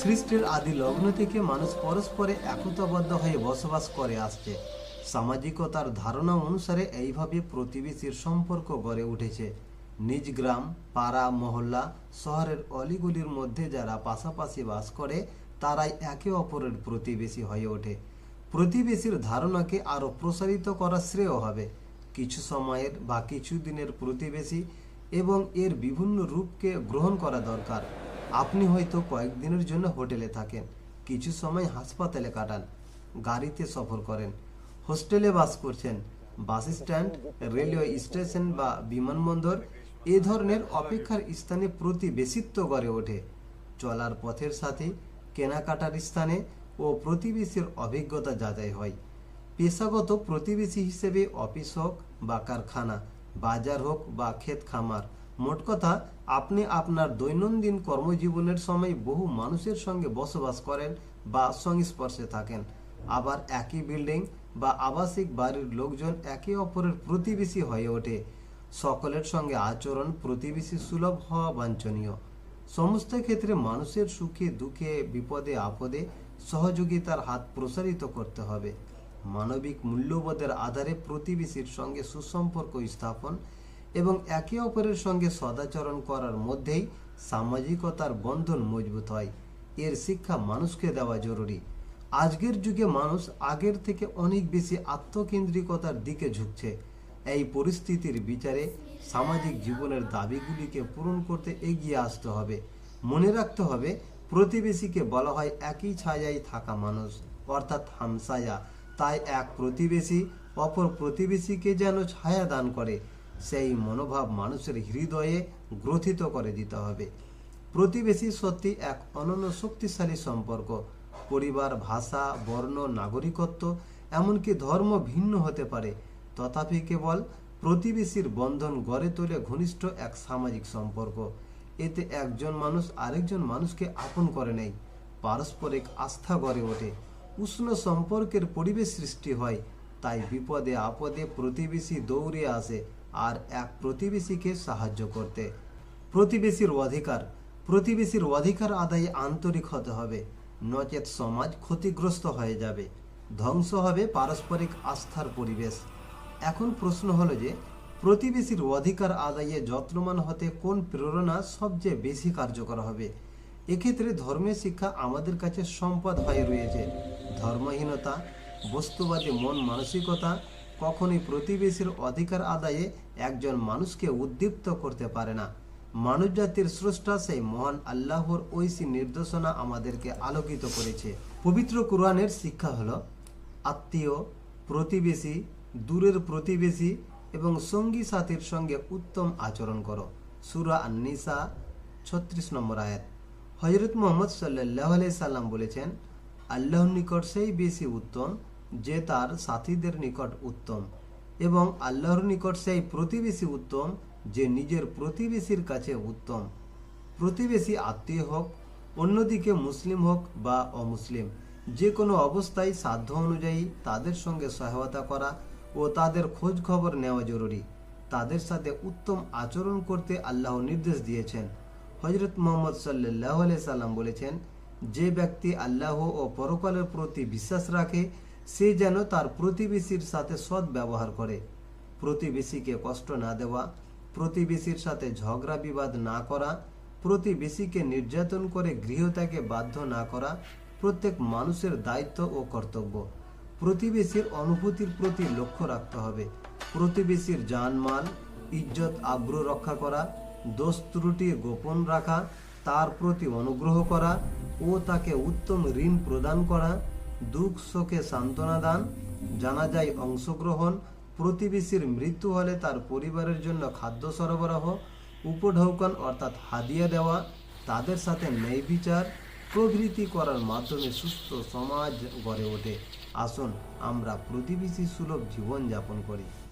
সৃষ্টির আদি লগ্ন থেকে মানুষ পরস্পরে একতাবদ্ধ হয়ে বসবাস করে আসছে। সামাজিকতার ধারণা অনুসারে এইভাবে প্রতিবেশীর সম্পর্ক গড়ে উঠেছে। নিজ গ্রাম, পাড়া, মহল্লা, শহরের অলিগুলির মধ্যে যারা পাশাপাশি বাস করে, তারাই একে অপরের প্রতিবেশী হয়ে ওঠে। প্রতিবেশীর ধারণাকে আরও প্রসারিত করা শ্রেয় হবে। কিছু সময়ের বা কিছু দিনের প্রতিবেশী এবং এর বিভিন্ন রূপকে গ্রহণ করা দরকার। আপনি হয়তো কয়েকদিনের জন্য হোটেলে থাকেন, কিছু সময় হাসপাতালে কাটান, গাড়িতে সফর করেন, হোস্টেলে বাস করছেন, বাস স্ট্যান্ড, রেলওয়ে স্টেশন বা বিমানবন্দর, এ ধরনের অপেক্ষার স্থানে প্রতিবেশিত্ব গড়ে ওঠে। চলার পথের সাথে কেনাকাটার স্থানে ও প্রতিবেশীর অভিজ্ঞতা যাচাই হয়। পেশাগত প্রতিবেশী হিসেবে অফিস হোক বা কারখানা, বাজার হোক বা ক্ষেত খামার মোট কথা, আপনি আপনার দৈনন্দিন কর্মজীবনের সময় বহু মানুষের সঙ্গে বসবাস করেন বা সংস্পর্শে থাকেন। আবার একই বিল্ডিং বা আবাসিক বাড়ির লোকজন একে অপরের প্রতিবেশী হয়ে ওঠে। সকলের সঙ্গে আচরণ প্রতিবেশী সুলভ হওয়া বাঞ্ছনীয়। সমস্ত ক্ষেত্রে মানুষের সুখে, দুঃখে, বিপদে, আপদে সহযোগিতার হাত প্রসারিত করতে হবে। মানবিক মূল্যবোধের আধারে প্রতিবেশীর সঙ্গে সুসম্পর্ক স্থাপন এবং একে অপরের সঙ্গে সদাচরণ করার মধ্যেই সামাজিকতার বন্ধন মজবুত হয়। এর শিক্ষা মানুষকে দেওয়া জরুরি। আজকের যুগে মানুষ আগের থেকে অনেক বেশি আত্মকেন্দ্রিকতার দিকে ঝুঁকছে। এই পরিস্থিতির বিচারে সামাজিক জীবনের দাবিগুলিকে পূরণ করতে এগিয়ে আসতে হবে। মনে রাখতে হবে, প্রতিবেশীকে বলা হয় একই ছায়ায় থাকা মানুষ, অর্থাৎ হামসায়া তাই এক প্রতিবেশী অপর প্রতিবেশীকে যেন ছায়া দান করে। সেই মনোভাব মানুষের হৃদয়ে গ্রথিত করে দিতে হবে। প্রতিবেশী সত্যি এক অনন্য শক্তিশালী সম্পর্ক। পরিবার, ভাষা, বর্ণ, নাগরিকত্ব, এমনকি ধর্ম ভিন্ন হতে পারে। তথাপি কেবল প্রতিবেশীর বন্ধন গড়ে তোলে ঘনিষ্ঠ এক সামাজিক সম্পর্ক। এতে একজন মানুষ আরেকজন মানুষকে আপন করে নেয়। পারস্পরিক আস্থা গড়ে ওঠে। উষ্ণ সম্পর্কের পরিবেশ সৃষ্টি হয়। তাই বিপদে আপদে প্রতিবেশী দৌড়ে আসে। আর এক প্রতিবেশীকে সাহায্য করতে। প্রতিবেশীর অধিকার প্রতিবেশীর অধিকার আদায়ে আন্তরিক হতে হবে। নচেত সমাজ ক্ষতিগ্রস্ত হয়ে যাবে। ধ্বংস হবে পারস্পরিক আস্থার পরিবেশ। এখন প্রশ্ন হলো যে, প্রতিবেশীর অধিকার আদায়ে যত্নমান হতে কোন প্রেরণা সবচেয়ে বেশি কার্যকর হবে? এক্ষেত্রে ধর্মের শিক্ষা আমাদের কাছে সম্পদ হয়ে রয়েছে। ধর্মহীনতা, বস্তুবাদী মন মানসিকতা কখনোই প্রতিবেশীর অধিকার আদায়ে একজন মানুষকে উদ্দীপ্ত করতে পারে না। মানব জাতির স্রষ্টা সেই মহান আল্লাহর ঐশী নির্দেশনা আমাদেরকে আলোকিত করেছে। পবিত্র কোরআনের শিক্ষা হল, আত্মীয়, প্রতিবেশী, দূরের প্রতিবেশী এবং সঙ্গী সাথীর সঙ্গে উত্তম আচরণ করো। সুরা আন্নিসা, ছত্রিশ নম্বর আয়াত। হজরত মোহাম্মদ সাল্লাহ সাল্লাম বলেছেন, আল্লাহর নিকট সেই বেশি উত্তম যে তার সাথীদের নিকট উত্তম এবং আল্লাহর নিকট সেই প্রতিবেশী উত্তম যে নিজের প্রতিবেশীর কাছে উত্তম। প্রতিবেশী আত্মীয় হোক, অন্যদিকে মুসলিম হোক বা অমুসলিম, যে কোনো অবস্থায় সাধ্য অনুযায়ী তাদের সঙ্গে সহায়তা করা ও তাদের খোঁজ খবর নেওয়া জরুরি। তাদের সাথে উত্তম আচরণ করতে আল্লাহ নির্দেশ দিয়েছেন। হজরত মোহাম্মদ সাল্লাহ সাল্লাম বলেছেন, যে ব্যক্তি আল্লাহ ও পরকালের প্রতি বিশ্বাস রাখে সে যেন তার প্রতিবেশীর সাথে সৎ ব্যবহার করে। প্রতিবেশীকে কষ্ট না দেওয়া, প্রতিবেশীর সাথে ঝগড়া বিবাদ না করা, প্রতিবেশীকে নির্যাতন করে গৃহত্যাগে বাধ্য না করা প্রত্যেক মানুষের দায়িত্ব ও কর্তব্য। প্রতিবেশীর অনুভূতির প্রতি লক্ষ্য রাখতে হবে। প্রতিবেশীর জানমাল, ইজ্জত আগ্রহ রক্ষা করা, দোষ ত্রুটি গোপন রাখা, তার প্রতি অনুগ্রহ করা ও তাকে উত্তম ঋণ প্রদান করা দুঃখ শোকে সান্ত্বনা দান, জানাজায় অংশগ্রহণ, প্রতিবেশীর মৃত্যু হলে তার পরিবারের জন্য খাদ্য সরবরাহ, উপঢৌকন অর্থাৎ হাদিয়া দেওয়া, তাদের সাথে ন্যায় বিচার, প্রভৃতি করার মাধ্যমে সুস্থ সমাজ গড়ে ওঠে। আসুন আমরা প্রতিবেশী সুলভ জীবনযাপন করি।